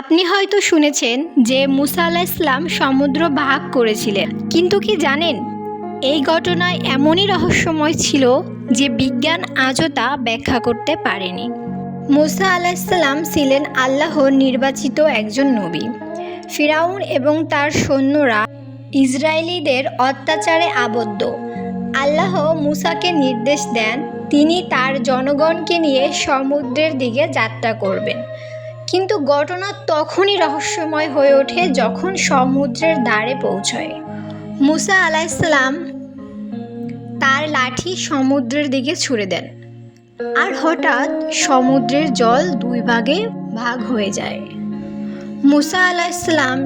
আপনি হয়তো শুনেছেন যে মুসা আলাহ ইসলাম সমুদ্র ভাগ করেছিলেন, কিন্তু কি জানেন? এই ঘটনায় এমনই রহস্যময় ছিল যে বিজ্ঞান আজও তা ব্যাখ্যা করতে পারেনি। মুসা আলাহ ইসলাম ছিলেন আল্লাহর নির্বাচিত একজন নবী। ফিরাউন এবং তার সৈন্যরা ইসরায়েলিদের অত্যাচারে আবদ্ধ। আল্লাহ মুসাকে নির্দেশ দেন, তিনি তার জনগণকে নিয়ে সমুদ্রের দিকে যাত্রা করবেন। কিন্তু ঘটনা তখনই রহস্যময় হয়ে ওঠে যখন সমুদ্রের দ্বারে পৌঁছয়। মুসা আলাইসাল্লাম তার লাঠি সমুদ্রের দিকে ছুড়ে দেন আর হঠাৎ সমুদ্রের জল দুই ভাগে ভাগ হয়ে যায়। মুসা আলাইসাল্লাম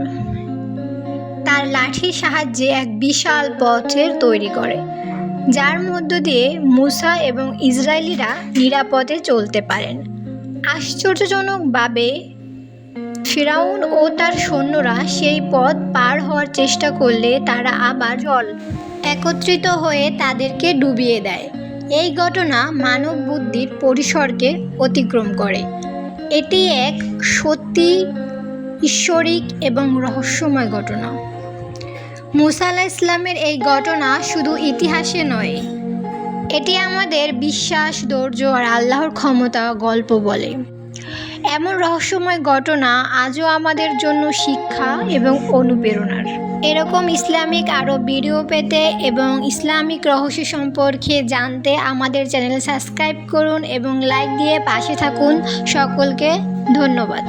তার লাঠির সাহায্যে এক বিশাল পথের তৈরি করে, যার মধ্য দিয়ে মুসা এবং ইসরায়েলিরা নিরাপদে চলতে পারেন। আশ্চর্যজনকভাবে ফিরাউন ও তার সৈন্যরা সেই পথ পার হওয়ার চেষ্টা করলে তারা আবার জল একত্রিত হয়ে তাদেরকে ডুবিয়ে দেয়। এই ঘটনা মানব বুদ্ধির পরিসরকে অতিক্রম করে। এটি এক সত্যি ঈশ্বরিক এবং রহস্যময় ঘটনা। মুসা আলাহ ইসলামের এই ঘটনা শুধু ইতিহাসে নয় এটি আমাদের বিশ্বাস, ধৈর্য আর আল্লাহর ক্ষমতা গল্প বলে। এমন রহস্যময় ঘটনা আজও আমাদের জন্য শিক্ষা এবং অনুপ্রেরণার। এরকম ইসলামিক আরও ভিডিও পেতে এবং ইসলামিক রহস্য সম্পর্কে জানতে আমাদের চ্যানেল সাবস্ক্রাইব করুন এবং লাইক দিয়ে পাশে থাকুন। সকলকে ধন্যবাদ।